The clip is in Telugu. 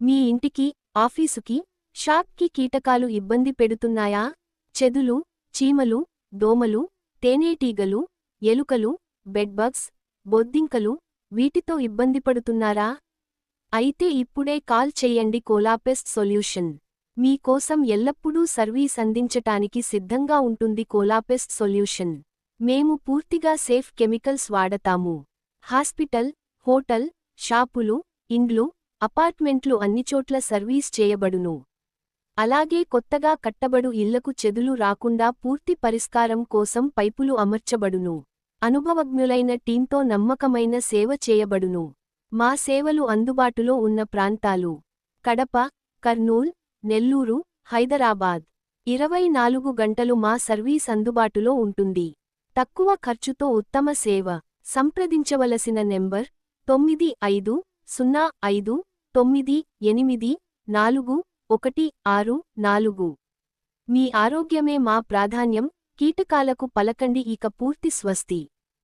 మీ ఇంటికి ఆఫీసుకి షాప్కి కీటకాలు ఇబ్బంది పెడుతున్నాయా? చెదులు చీమలు దోమలు తేనెటీగలు ఎలుకలు బెడ్బగ్స్ బొద్దింకలు వీటితో ఇబ్బంది పడుతున్నారా? అయితే ఇప్పుడే కాల్ చెయ్యండి కోలాపెస్ట్ సొల్యూషన్. మీకోసం ఎల్లప్పుడూ సర్వీస్ అందించటానికి సిద్ధంగా ఉంటుంది కోలాపెస్ట్ సొల్యూషన్. మేము పూర్తిగా సేఫ్ కెమికల్స్ వాడతాము. హాస్పిటల్ హోటల్ షాపులు ఇండ్లు అపార్ట్మెంట్లు అన్నిచోట్ల సర్వీస్ చేయబడును. అలాగే కొత్తగా కట్టబడు ఇళ్ళకు చెదులు రాకుండా పూర్తి పరిష్కారం కోసం పైపులు అమర్చబడును. అనుభవజ్ఞులైన టీంతో నమ్మకమైన సేవ చేయబడును. మా సేవలు అందుబాటులో ఉన్న ప్రాంతాలు కడప కర్నూల్ నెల్లూరు హైదరాబాద్. ఇరవై నాలుగు గంటలు మా సర్వీస్ అందుబాటులో ఉంటుంది. తక్కువ ఖర్చుతో ఉత్తమ సేవ. సంప్రదించవలసిన నెంబర్ తొమ్మిది ఐదు సున్నా ఐదు తొమ్మిది ఎనిమిది నాలుగు ఒకటి ఆరు నాలుగు. మీ ఆరోగ్యమే మా ప్రాధాన్యం. కీటకాలకు పలకండి. ఇక పూర్తి స్వస్తి.